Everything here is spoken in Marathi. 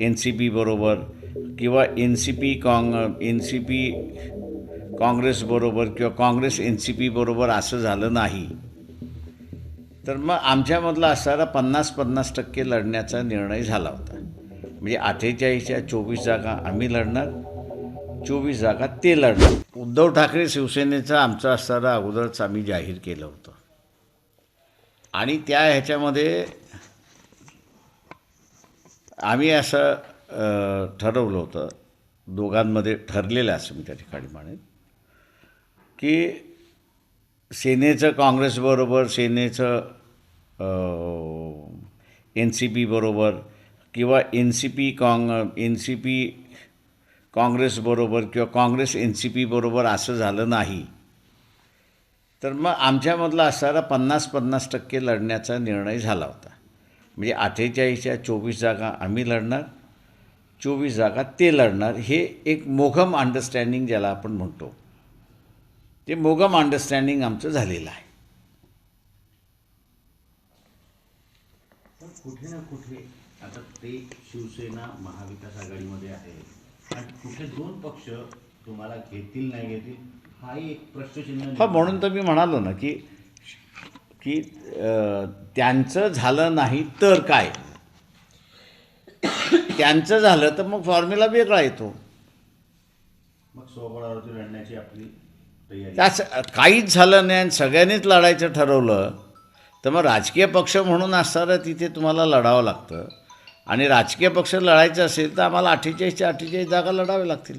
एन सी पीबरोबर किंवा एन सी पी काँग एन सी पी काँग्रेसबरोबर किंवा काँग्रेस एन सी पीबरोबर असं झालं नाही. तर मग आमच्यामधला असणारा पन्नास पन्नास टक्के लढण्याचा निर्णय झाला होता. म्हणजे अठ्ठेचाळीसच्या चोवीस जागा आम्ही लढणार चोवीस जागा ते लढणार. उद्धव ठाकरे शिवसेनेचा आमचा असणारा अगोदरच आम्ही जाहीर केलं होतं. आणि त्या ह्याच्यामध्ये आम्ही असं ठरवलं होतं दोघांमध्ये ठरलेलं असं मी त्या ठिकाणी म्हणेन की सेनेचं काँग्रेसबरोबर सेनेचं एन सी पीबरोबर किंवा एन सी पी काँग एन सी पी काँग्रेसबरोबर किंवा काँग्रेस एन सी पीबरोबर असं झालं नाही तर मग आमच्यामधला असणारा पन्नास पन्नास टक्के लढण्याचा निर्णय झाला होता. म्हणजे अठ्ठेचाळीसच्या चोवीस जागा आम्ही लढणार चोवीस जागा ते लढणार हे एक मोघम अंडरस्टँडिंग ज्याला आपण म्हणतो. ते मोगम अंडरस्टँडिंग आमचं झालेलं आहे. कुठे ना कुठे आता ते शिवसेना महाविकास आघाडीमध्ये आहे. आणि कुठे दोन पक्ष तुम्हाला घेतील नाही घेतील हाही एक प्रश्नचिन्ह हा म्हणून तर मी म्हणालो ना की की त्यांचं झालं नाही तर काय? त्यांचं झालं तर मग फॉर्म्युला वेगळा येतो. मग स्वबळावरती लढण्याची आपली तयारी. त्याच काहीच झालं नाही आणि सगळ्यांनीच लढायचं ठरवलं तर मग राजकीय पक्ष म्हणून असणारं तिथे तुम्हाला लढावं लागतं. आणि राजकीय पक्ष लढायचं असेल तर आम्हाला अठ्ठेचाळीसच्या अठ्ठेचाळीस जागा लढाव्या लागतील.